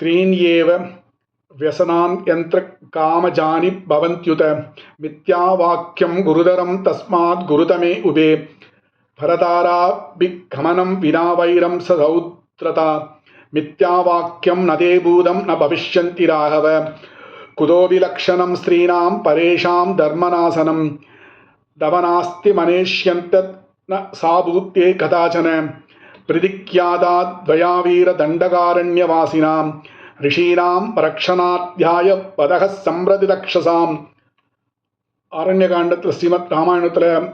त्रीण्येव व्यसनान् यन्त्रकामजानि भवन्त्युत मिथ्यावाक्यं गुरुतरं तस्मात् गुरुतमे उभे भरताराभिगमनं विना वैरं सदौत्रता मिथ्यावाक्यं न ते भूतं न भविष्यन्ति राघव कुतो विलक्षणं स्त्रीणां परेषां धर्मनाशनं दवनास्ति मनेष्यन्तत् न सा भूत्ये कदाचन பிரதிக்யாதாத்வயாவீர தண்டகாரண்ய வாசினாம் ரிஷீனாம் ரக்ஷணாத்தியாய பதக சம்பிரதிதக்ஷசாம் ரக்ஷசாம் அரண்யகாண்டத்தில் ஸ்ரீமத் ராமாயணத்தில்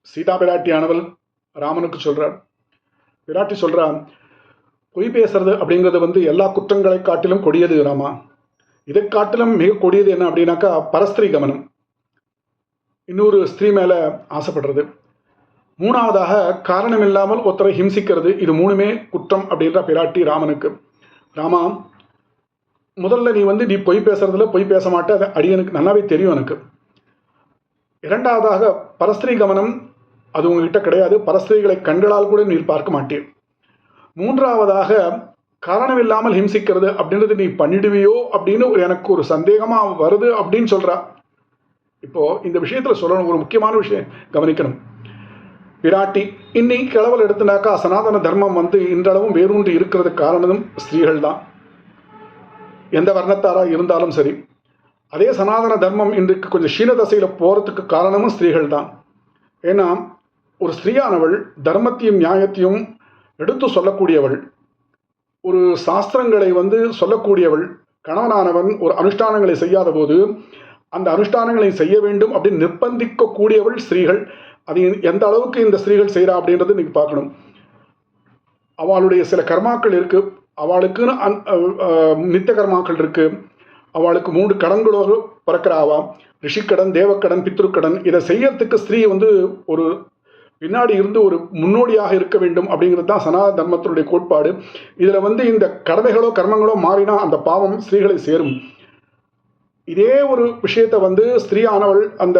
சீதா பிராட்டியானவள் ராமனுக்கு சொல்கிறார் பிராட்டி சொல்கிறார் பொய் பேசுறது அப்படிங்கிறது வந்து எல்லா குற்றங்களை காட்டிலும் கொடியது ராமா. இதை காட்டிலும் மிக கொடியது என்ன அப்படின்னாக்கா பரஸ்திரீ கமனம். இன்னொரு ஸ்திரீ மேலே ஆசைப்படுறது. மூணாவதாக காரணம் இல்லாமல் ஒருத்தரை ஹிம்சிக்கிறது இது மூணுமே குற்றம் அப்படின்ற பிராட்டி ராமனுக்கு. ராமா முதல்ல நீ வந்து நீ பொய் பேசுறதுல பொய் பேச மாட்டே அது அடியனுக்கு நல்லாவே தெரியும் எனக்கு. இரண்டாவதாக பரஸ்திரீ கவனம் அது உங்ககிட்ட கிடையாது பரஸ்திரீகளை கண்களால் கூட நீர் பார்க்க மாட்டேன் மூன்றாவதாக காரணமில்லாமல் ஹிம்சிக்கிறது அப்படின்றது நீ பண்ணிடுவியோ அப்படின்னு ஒரு எனக்கு ஒரு சந்தேகமாக வருது அப்படின்னு சொல்கிறா இப்போது இந்த விஷயத்தில் சொல்லணும் ஒரு முக்கியமான விஷயம் கவனிக்கணும். பிராட்டி இன்னைக்கு கிழவல் எடுத்துனாக்கா சனாதன தர்மம் வந்து இன்றளவும் வேரூன்றி இருக்கிறது காரணமும் ஸ்திரீகள் தான் எந்த வர்ணத்தாராக இருந்தாலும் சரி அதே சனாதன தர்மம் இன்றைக்கு கொஞ்சம் க்ஷீணதசையில் போகிறதுக்கு காரணமும் ஸ்திரீகள் தான் ஏன்னா ஒரு ஸ்திரீயானவள் தர்மத்தையும் நியாயத்தையும் எடுத்து சொல்லக்கூடியவள். ஒரு சாஸ்திரங்களை வந்து சொல்லக்கூடியவள் கணவனானவன் ஒரு அனுஷ்டானங்களை செய்யாத போது அந்த அனுஷ்டானங்களை செய்ய வேண்டும் அப்படின்னு நிர்பந்திக்கக்கூடியவள் ஸ்திரீகள் அது எந்த அளவுக்கு இந்த ஸ்திரீகள் செய்கிறா அப்படின்றது நீங்கள் பார்க்கணும். அவளுடைய சில கர்மாக்கள் இருக்குது அவளுக்குன்னு அன் நித்திய கர்மாக்கள் இருக்குது அவளுக்கு மூன்று கடன்களோடு பிறக்கிறாவா? ரிஷிக்கடன் தேவக்கடன் பித்ருக்கடன் இதை செய்யறதுக்கு ஸ்திரீ வந்து ஒரு பின்னாடி இருந்து ஒரு முன்னோடியாக இருக்க வேண்டும் அப்படிங்கிறது தான் சனாத தர்மத்தினுடைய கோட்பாடு. இதில் வந்து இந்த கடமைகளோ கர்மங்களோ மாறினா அந்த பாவம் ஸ்திரீகளை சேரும். இதே ஒரு விஷயத்தை வந்து ஸ்திரீ ஆனவள் அந்த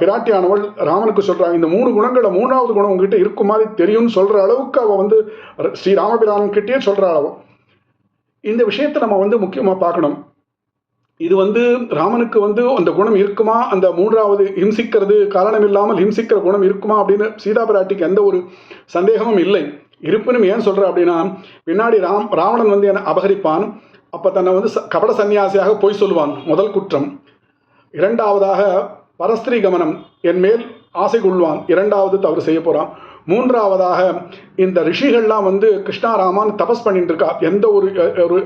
பிராட்டி ஆனவள் ராமனுக்கு சொல்கிறாங்க இந்த மூணு குணங்களை மூணாவது குணம் உங்ககிட்ட இருக்கும் மாதிரி தெரியும்னு சொல்கிற அளவுக்கு அவள் வந்து ஸ்ரீ ராமபிரான் கிட்டேயே சொல்கிற அளவு இந்த விஷயத்தை நம்ம வந்து முக்கியமாக பார்க்கணும். இது வந்து ராமனுக்கு வந்து அந்த குணம் இருக்குமா? அந்த மூன்றாவது ஹிம்சிக்கிறது காரணம் இல்லாமல் ஹிம்சிக்கிற குணம் இருக்குமா? அப்படின்னு சீதா பிராட்டிக்கு எந்த ஒரு சந்தேகமும் இல்லை. இருப்பினும் ஏன் சொல்கிறேன் அப்படின்னா பின்னாடி ராம் ராவணன் வந்து என்னை அபகரிப்பான். அப்போ தன்னை வந்து கபட சன்னியாசியாக பொய் சொல்லுவான் முதல் குற்றம். இரண்டாவதாக பரஸ்திரீ கமனம் என் மேல் ஆசை கொள்வான். இரண்டாவது தவறு செய்ய போகிறான் மூன்றாவதாக இந்த ரிஷிகள்லாம் வந்து கிருஷ்ணாராமான் தபஸ் பண்ணிட்டு இருக்கா எந்த ஒரு ஒரு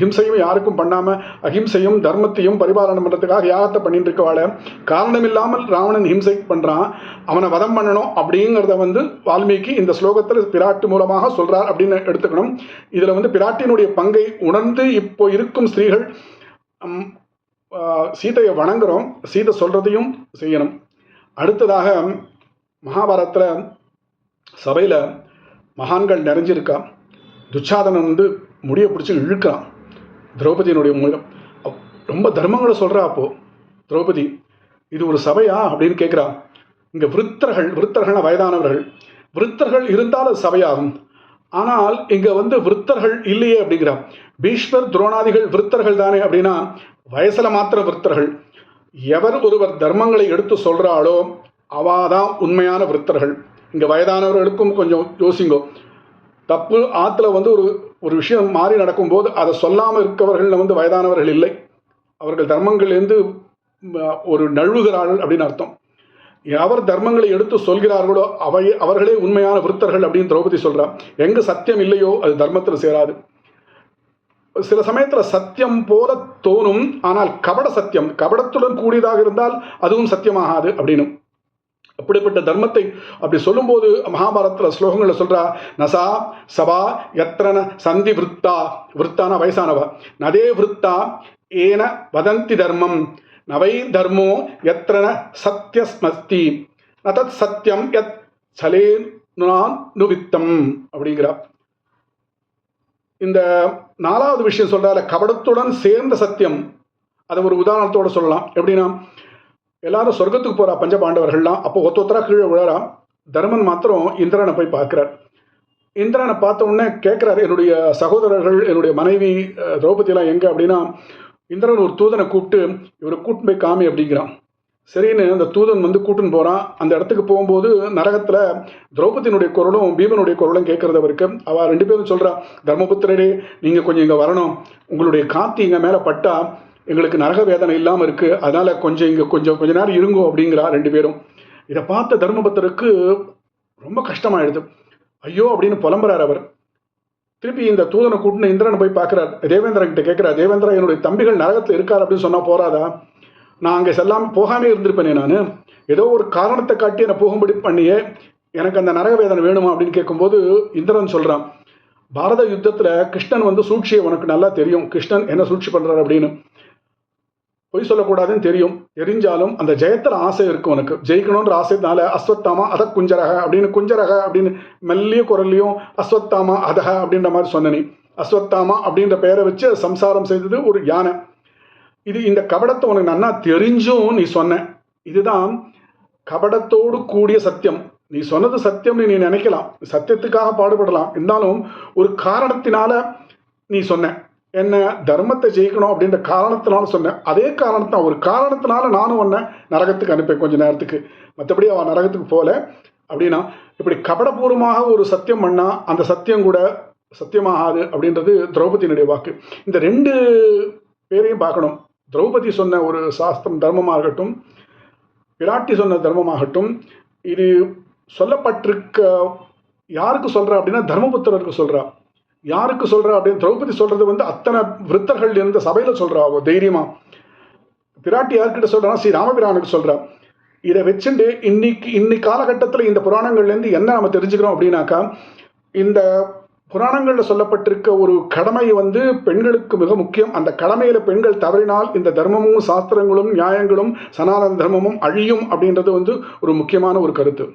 ஹிம்சையும் யாருக்கும் பண்ணாமல் அஹிம்சையும் தர்மத்தையும் பரிபாலனம் பண்ணுறதுக்காக யாகத்தை பண்ணிட்டு இருக்கவாள காரணம் இல்லாமல் ராவணன் ஹிம்சை பண்ணுறான் அவனை வதம் பண்ணணும் அப்படிங்கிறத வந்து வால்மீகி இந்த ஸ்லோகத்தில் பிராட்டு மூலமாக சொல்கிறார் அப்படின்னு எடுத்துக்கணும். இதில் வந்து பிராட்டினுடைய பங்கை உணர்ந்து இப்போ இருக்கும் ஸ்திரீகள் சீதையை வணங்குறோம் சீதை சொல்கிறதையும் செய்யணும். அடுத்ததாக மகாபாரத்தில் சபையில் மகான்கள் நிறைஞ்சிருக்கா? துச்சாதனன் வந்து முடியை பிடிச்சி இழுக்கிறான். திரௌபதியினுடைய மூலம். ரொம்ப தர்மங்களை சொல்கிறா அப்போது திரௌபதி. இது ஒரு சபையா அப்படின்னு கேட்குறா இங்கே விருத்தர்கள் விருத்தர்கள்னா வயதானவர்கள். விருத்தர்கள் இருந்தால் அது சபையாகும். ஆனால் இங்கே வந்து விருத்தர்கள் இல்லையே அப்படிங்கிறா. பீஷ்மர் துரோணாதிகள் விருத்தர்கள் தானே அப்படின்னா வயசில் மாத்திர விருத்தர்கள். எவர் ஒருவர் தர்மங்களை எடுத்து சொல்கிறாளோ அவாதான் உண்மையான விருத்தர்கள். இங்கே வயதானவர்களுக்கும் கொஞ்சம் யோசிங்கோ. தப்பு ஆற்றுல வந்து ஒரு ஒரு விஷயம் மாறி நடக்கும்போது அதை சொல்லாமல் இருக்கவர்கள் வந்து வயதானவர்கள் இல்லை. அவர்கள் தர்மங்கள்லேருந்து ஒரு நழுவுகிறார்கள் அப்படின்னு அர்த்தம். அவர் தர்மங்களை எடுத்து சொல்கிறார்களோ அவை அவர்களே உண்மையான விருத்தர்கள் அப்படின்னு திரௌபதி சொல்கிறார் எங்கே சத்தியம் இல்லையோ அது தர்மத்தில் சேராது. சில சமயத்தில் சத்தியம் போல தோணும். ஆனால் கபட சத்தியம் கபடத்துடன் கூடியதாக இருந்தால் அதுவும் சத்தியமாகாது அப்படின்னு அப்படிப்பட்ட தர்மத்தை அப்படி சொல்லும்போது மகாபாரத்தில் ஸ்லோகங்களில் சொல்கிறா நசா சபா எத்தன சந்தி விருத்தா. விருத்தான வயசானவ. நதே விருத்தா ஏன வதந்தி தர்மம். நவை தர்மோ எத்தன சத்தியஸ்மஸ்தி. நதத் சத்தியம் எத் சலே நுவித்தம் அப்படிங்கிறா. இந்த நாலாவது விஷயம் சொல்கிறால கபடத்துடன் சேர்ந்த சத்தியம். அதை ஒரு உதாரணத்தோட சொல்லலாம். எப்படின்னா எல்லாரும் சொர்க்கத்துக்கு போகிறா பஞ்ச பாண்டவர்கள்லாம் அப்போ ஒத்த ஒத்தரா கீழே விழறா. தர்மன் மாத்திரம் இந்திரனை போய் பார்க்குறார். இந்திரனை பார்த்த உடனே கேட்குறாரு என்னுடைய சகோதரர்கள் என்னுடைய மனைவி அஹ், திரௌபதியெல்லாம் எங்கே? அப்படின்னா இந்திரன் ஒரு தூதனை கூப்பிட்டு இவரை கூட்டின்னு போய் காமி அப்படிங்கிறான். சரின்னு அந்த தூதன் வந்து கூட்டின்னு போகிறான் அந்த இடத்துக்கு போகும்போது நரகத்தில் திரௌபதியினுடைய குரலும் பீமனுடைய குரலும் கேட்குறது அவருக்கு. அவள் ரெண்டு பேரும் சொல்கிறா தர்மபுத்திரரே நீங்கள் கொஞ்சம் இங்கே வரணும். உங்களுடைய காத்தி இங்கே மேலே பட்டா எங்களுக்கு நரக வேதனை இல்லாமல் இருக்குது அதனால் கொஞ்சம் இங்கே கொஞ்சம் கொஞ்ச நேரம் இருங்கோ அப்படிங்கிறா ரெண்டு பேரும். இதை பார்த்த தர்மபுத்தருக்கு ரொம்ப கஷ்டமாயிடுது. ஐயோ அப்படின்னு புலம்புறார் அவர். திருப்பி இந்த தூதனை கூட்டின இந்திரன் போய் பார்க்குறார். தேவேந்திரன் கிட்ட கேட்குறார் தேவேந்திரா என்னுடைய தம்பிகள் நரகத்தில் இருக்கார் அப்படின்னு சொன்னால் போறாதா? நான் அங்கே செல்லாமல் போகாமே இருந்திருப்பேனே நான். ஏதோ ஒரு காரணத்தை காட்டி என்னை போகும்படி பண்ணியே எனக்கு அந்த நரக வேதனை வேணுமா அப்படின்னு கேட்கும்போது இந்திரன் சொல்கிறான் பாரத யுத்தத்தில் கிருஷ்ணன் வந்து சூழ்ச்சியை உனக்கு நல்லா தெரியும். கிருஷ்ணன் என்ன சூழ்ச்சி பண்ணுறாரு அப்படின்னு. பொய் சொல்லக்கூடாதுன்னு தெரியும். தெரிஞ்சாலும் அந்த ஜெயத்தில் ஆசை இருக்கும் உனக்கு. ஜெயிக்கணுன்ற ஆசைனால அஸ்வத்தாமா அத குஞ்சரக அப்படின்னு குஞ்சரக அப்படின்னு மெல்லிய குரல்லையும் அஸ்வத்தாமா அதக அப்படின்ற மாதிரி சொன்னனி அஸ்வத்தாமா அப்படின்ற பெயரை வச்சு சம்சாரம் செய்தது ஒரு யானை. இது இந்த கபடத்தை உனக்கு நன்னா தெரிஞ்சும் நீ சொன்ன. இதுதான் கபடத்தோடு கூடிய சத்தியம். நீ சொன்னது சத்தியம்னு நீ நினைக்கலாம். சத்தியத்துக்காக பாடுபடலாம். இருந்தாலும் ஒரு காரணத்தினால நீ சொன்ன. என்ன தர்மத்தை ஜெயிக்கணும் அப்படின்ற காரணத்தினால சொன்னேன் அதே காரணத்தான். ஒரு காரணத்தினால நானும் உன்னை நரகத்துக்கு அனுப்பேன் கொஞ்ச நேரத்துக்கு. மற்றபடி அவன் நரகத்துக்கு போகல அப்படின்னா இப்படி கபடபூர்வமாக ஒரு சத்தியம் பண்ணா அந்த சத்தியம் கூட சத்தியமாகாது அப்படின்றது திரௌபதியினுடைய வாக்கு. இந்த ரெண்டு பேரையும் பார்க்கணும். திரௌபதி சொன்ன ஒரு சாஸ்திரம் தர்மமாகட்டும் பிராட்டி சொன்ன தர்மமாகட்டும் இது சொல்லப்பட்டிருக்க யாருக்கு சொல்கிறா அப்படின்னா தர்மபுத்திரருக்கு சொல்கிறா யாருக்கு சொல்கிறா அப்படின்னு திரௌபதி சொல்கிறது வந்து அத்தனை விருத்தர்கள் இருந்த சபையில் சொல்கிறா தைரியமாக தைரியமா. பிராட்டி யார்கிட்ட சொல்றா ஸ்ரீ ராமபிரானுக்கு சொல்கிறா இதை வச்சுட்டு இன்னைக்கு இன்னைக்கு காலகட்டத்தில் இந்த புராணங்கள்லேருந்து என்ன நம்ம தெரிஞ்சுக்கிறோம் அப்படின்னாக்கா இந்த புராணங்களில் சொல்லப்பட்டிருக்க ஒரு கடமை வந்து பெண்களுக்கு மிக முக்கியம். அந்த கடமையில் பெண்கள் தவறினால் இந்த தர்மமும் சாஸ்திரங்களும் நியாயங்களும் சனாதன தர்மமும் அழியும் அப்படின்றது வந்து ஒரு முக்கியமான ஒரு கருத்து.